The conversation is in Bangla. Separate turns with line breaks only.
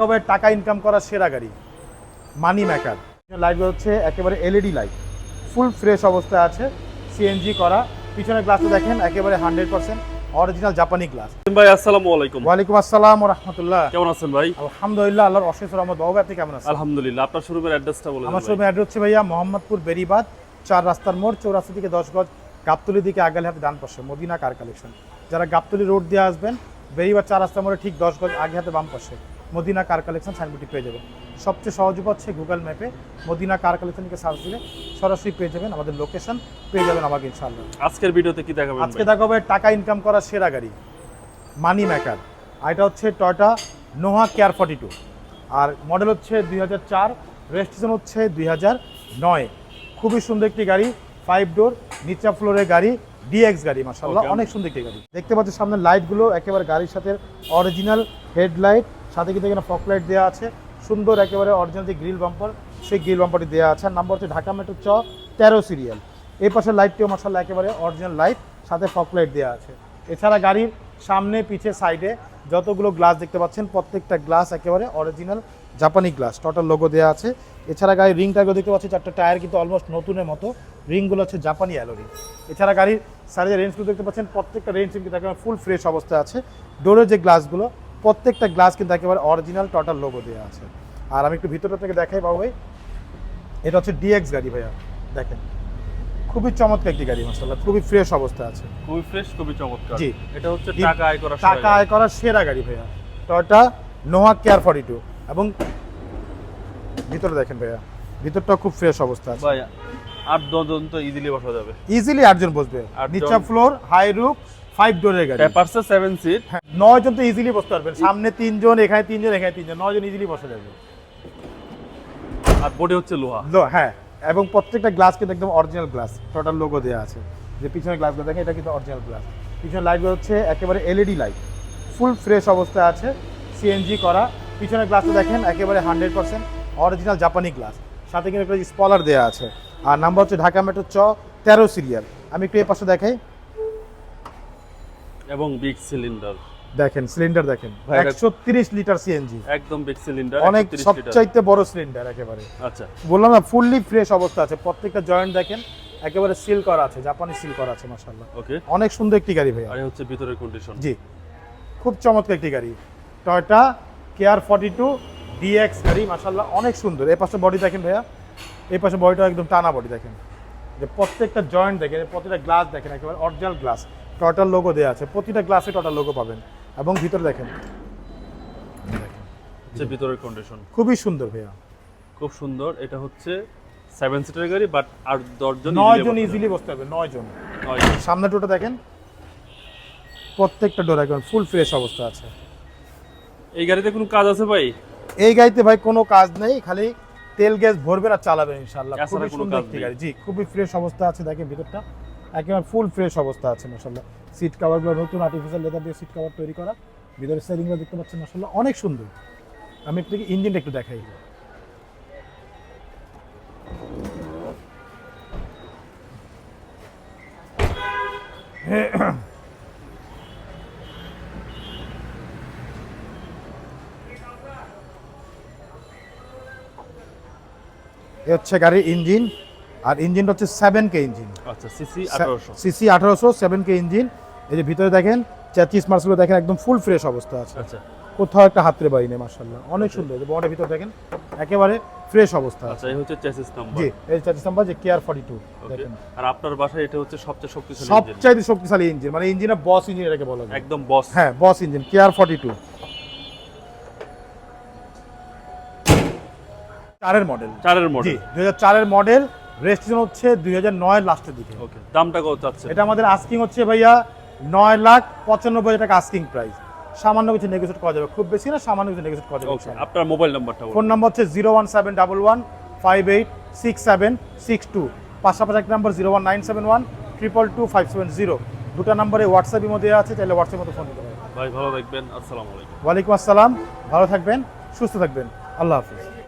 কবে টাকা ইনকাম করা সেরা গাড়ি মানি মেকার লাইটগুলো হচ্ছে একেবারে এলইডি লাইট ফুল ফ্রেশ অবস্থায় আছে সিএনজি করা। পিছনের গ্লাসটা দেখেন একেবারে হান্ড্রেড পার্সেন্ট অরিজিনাল জাপানি গ্লাস
ভাই আসসালামু আলাইকুম।
ওয়ালাইকুম আসসালাম রহমতুল্লাহ।
কেমন আছেন ভাই?
আলহামদুলিল্লাহ আল্লাহর অশেষ রহমত। বাবু আপনি কেমন আছেন?
আলহামদুলিল্লাহ আপনার শোরুমের অ্যাড্রেসটা বলে
আমার শোরুমের অ্যাড্রেস হচ্ছে ভাইয়া মোহাম্মদপুর বেরিবাদ চার রাস্তার মোড় চৌরাস্তা থেকে দশ গজ গাবতলি দিকে আগালে হাতে ডান পাশে মদিনা কার কালেকশন যারা গাবতলি রোড দিয়ে আসবেন বেরিবাদ চার রাস্তার মোড়ে ঠিক দশ গজ আগে হাতে বাম পাশে। মদিনা কার কালেকশন সাইনবোর্ডটি পেয়ে যাবেন। সবচেয়ে সহজ উপায় হচ্ছে গুগল ম্যাপে মদিনা কার কালেকশনকে সার্চ দিলে সরাসরি পেয়ে যাবেন আমাদের লোকেশন পেয়ে যাবেন আমাকে ইনশাআল্লাহ।
আজকের ভিডিওতে কি দেখাবেন
আজকে? দেখাবো টাকা ইনকাম করা সেরা গাড়ি মানি মেকার আর এটা হচ্ছে Toyota Noah K R forty two আর মডেল হচ্ছে দুই হাজার চার রেজিস্ট্রেশন হচ্ছে দুই হাজার নয়। খুবই সুন্দর একটি গাড়ি ফাইভ ডোর নিচা ফ্লোরের গাড়ি ডিএক্স গাড়ি মাসাল্লাহ অনেক সুন্দর একটি গাড়ি। দেখতে পাচ্ছি সামনে লাইটগুলো একেবারে গাড়ির সাথে অরিজিনাল হেডলাইট সাথে কিন্তু এখানে ফক লাইট দেওয়া আছে। সুন্দর একেবারে অরিজিনাল যে গ্রিল বাম্পার সেই গ্রিল বাম্পারটি দেওয়া আছে। আর নাম্বার হচ্ছে ঢাকা মেট্রো চ, তেরো সিরিয়াল এই পাশের লাইটটিও মাসাল্লাহ একেবারে অরিজিনাল লাইট সাথে ফক লাইট দেওয়া আছে। এছাড়া গাড়ির সামনে, পিছে সাইডে যতগুলো গ্লাস দেখতে পাচ্ছেন, প্রত্যেকটা গ্লাস একেবারে অরিজিনাল জাপানি গ্লাস টোটাল লোগো দেওয়া আছে। এছাড়া গাড়ির রিং দেখতে পাচ্ছি, চারটা টায়ার কিন্তু অলমোস্ট নতুনের মতো। রিংগুলো হচ্ছে জাপানি অ্যালো রিং এছাড়া গাড়ির সাইডের রেঞ্জগুলো দেখতে পাচ্ছেন, প্রত্যেকটা রেঞ্জ কিন্তু একেবারে ফুল ফ্রেশ অবস্থায় আছে। ডোরের যে গ্লাসগুলো প্রত্যেকটা গ্লাস কিন্তু একেবারে অরিজিনাল টোটাল লোগো দেওয়া আছে। আর আমি একটু ভিতরটা থেকে দেখাই বাবু ভাই। এটা হচ্ছে ডিএক্স গাড়ি ভাইয়া। দেখেন। খুবই চমৎকার একটি গাড়ি মাসাল্লাহ খুবই ফ্রেশ অবস্থা আছে।
খুবই ফ্রেশ খুবই চমৎকার।
জি।
এটা হচ্ছে টাকা আয় করা
টাকা আয় করার সেরা গাড়ি ভাইয়া। Toyota Noah care forty two এবং ভিতরে দেখেন ভাইয়া। ভিতরটা খুব ফ্রেশ অবস্থা আছে।
ভাই আট দশজন তো ইজিলি বসা যাবে।
ইজিলি আটজন বসবে। নিচা ফ্লোর হাই রুফ ফাইভ ডোরের গাড়ি।
পেপারসে সেভেন সিট
হ্যাঁ, নয় জন তো ইজিলি বসতে পারবেন। সামনে তিনজন এখানে তিনজন এখানে তিনজন নয় জন ইজিলি বসা যাবে।
আর বডি হচ্ছে লোহা।
লো হ্যাঁ এবং প্রত্যেকটা গ্লাস কিন্তু একদম অরিজিনাল গ্লাস টোটাল লোগো দেওয়া আছে। যে পিছনের গ্লাসগুলো দেখেন এটা কিন্তু অরিজিনাল গ্লাস পিছনের লাইটগুলো হচ্ছে একেবারে এলইডি লাইট ফুল ফ্রেশ অবস্থায় আছে সিএনজি করা। পিছনের গ্লাসটা দেখেন একেবারে হান্ড্রেড পার্সেন্ট অরিজিনাল জাপানি গ্লাস সাথে কিন্তু একটা স্পলার দেওয়া আছে। আর নাম্বার হচ্ছে ঢাকা মেট্রো চ তেরো সিরিয়াল আমি একটু এই পাশে দেখাই।
এবং বিগ সিলিন্ডার
দেখেন সিলিন্ডার দেখেন।
ভাই, এটা-
একশো তিরিশ লিটার সিএনজি
একদম বিগ সিলিন্ডার
অনেক সবচাইতে বড় সিলিন্ডার একেবারে।
আচ্ছা।
বললাম না ফুললি ফ্রেশ অবস্থা আছে। প্রত্যেকটা জয়েন্ট দেখেন একেবারে সিল করা আছে জাপানি সিল করা আছে মাশাআল্লাহ।
ওকে
অনেক সুন্দর একটি গাড়ি ভাইয়া।
আর হচ্ছে ভিতরের কন্ডিশন
জি। খুব চমৎকার একটি গাড়ি। টয়টা ফর্টি টু ডিএক্স গাড়ি মাশাআল্লাহ অনেক সুন্দর। এই পাশে বডি দেখেন ভাইয়া। এই পাশে বডিটা একদম টানা বডি দেখেন। যে প্রত্যেকটা জয়েন্ট দেখেন প্রতিটা গ্লাস দেখেন একেবারে অরিজিনাল গ্লাস টোটাল লোগো দেওয়া আছে। প্রতিটা গ্লাসে টোটাল লোগো পাবেন। এবং ভিতরে দেখেন। দেখেন।
হচ্ছে ভিতরের কন্ডিশন
খুবই সুন্দর ভাইয়া।
খুব সুন্দর। এটা হচ্ছে সেভেন সিটার গাড়ি বাট আর দশজন
নয় জন ইজিলি বসতে হবে। নয় জন
নয় জন।
সামনে টোটা দেখেন। প্রত্যেকটা ডোর একদম ফুল ফ্রেশ অবস্থা আছে।
এই গাড়িতে কোনো কাজ আছে ভাই?
এই গাড়িতে ভাই কোনো কাজ নেই খালি তেল গ্যাস ভরবেন আর চালাবেন ইনশাল্লাহ খুবই সুন্দর একটি গাড়ি। জি খুবই ফ্রেশ অবস্থা আছে দেখেন ভিতরটা। একেবারে ফুল ফ্রেশ অবস্থা আছে মাসাল্লাহ সিট কাভারগুলো নতুন আর্টিফিশিয়াল লেদার দিয়ে সিট কভার তৈরি করা। ভিতরে সেলিংগুলো দেখতে পাচ্ছেন মাসাল্লাহ অনেক সুন্দর। আমি একটু ইঞ্জিনটা একটু দেখাই। এ হচ্ছে গাড়ির ইঞ্জিন আর ইঞ্জিনটা হচ্ছে সেভেন কে ইঞ্জিন।
আচ্ছা সিসি আঠারোশো।
সিসি আঠারোশো সেভেন কে ইঞ্জিন। এই যে ভিতরে দেখেন চ্যাচিস মার্সগুলো দেখেন একদম ফুল ফ্রেশ অবস্থা আছে।
আচ্ছা।
কোথাও একটা হাতরে বাড়ি নেই মার্শাল্লাহ অনেক সুন্দর যে বড়ের ভিতরে দেখেন একেবারে ফ্রেশ অবস্থা
আচ্ছা এই হচ্ছে চেসিস নাম্বার।
জি এই নাম্বার যে ফর্টি টু দেখেন।
আর আপনার বাসায় এটা হচ্ছে সবচেয়ে শক্তিশালী ইঞ্জিন।
সবচাইতে শক্তিশালী ইঞ্জিন মানে ইঞ্জিনের বস ইঞ্জিন এটাকে বলা যায়।
একদম বস
হ্যাঁ বস ইঞ্জিন ফর্টি টু চারের মডেল
চারের মডেল
দুই হাজার চারের মডেল রেজিস্ট্রেশন হচ্ছে দুই হাজার নয়ের লাস্টের দিকে।
ওকে দামটা কত চাচ্ছে
এটা আমাদের আস্কিং হচ্ছে ভাইয়া নয় লাখ পঁচানব্বই হাজার টাকা আস্কিং প্রাইস সামান্য কিছু নেগোসিয়েট করা যাবে খুব বেশি না সামান্য কিছু নেগোসিয়েট করা যাবে
আপনার মোবাইল নাম্বারটা
ফোন নাম্বার হচ্ছে zero one seven double one five eight six seven six two পাশাপাশি এক number zero one nine seven one triple two five seven zero দুটো নাম্বারে হোয়াটসঅ্যাপের মধ্যে আছে চাইলে হোয়াটসঅ্যাপের মধ্যে ফোন দিতে পারেন।
ভাই ভালো থাকবেন আসসালামু আলাইকুম।
ওয়ালাইকুম আসসালাম ভালো থাকবেন সুস্থ থাকবেন। আল্লাহ হাফিজ।